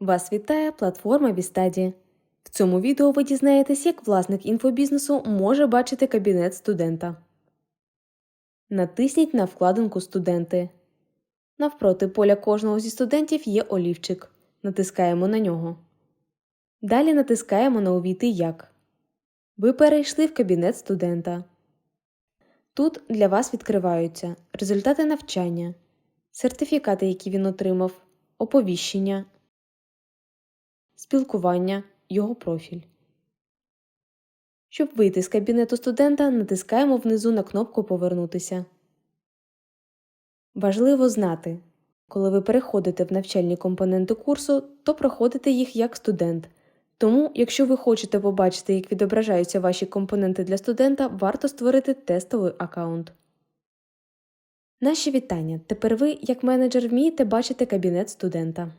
Вас вітає платформа Вістаді. В цьому відео ви дізнаєтесь, як власник інфобізнесу може бачити кабінет студента. Натисніть на вкладинку Студенти. Навпроти поля кожного зі студентів є олівчик. Натискаємо на нього. Далі натискаємо на Увійти як. Ви перейшли в кабінет студента. Тут для вас відкриваються результати навчання, сертифікати, які він отримав, оповіщення, спілкування, його профіль. Щоб вийти з кабінету студента, натискаємо внизу на кнопку Повернутися. Важливо знати, коли ви переходите в навчальні компоненти курсу, то проходите їх як студент. Тому, якщо ви хочете побачити, як відображаються ваші компоненти для студента, варто створити тестовий аккаунт. Наші вітання. Тепер ви, як менеджер, вмієте бачити кабінет студента.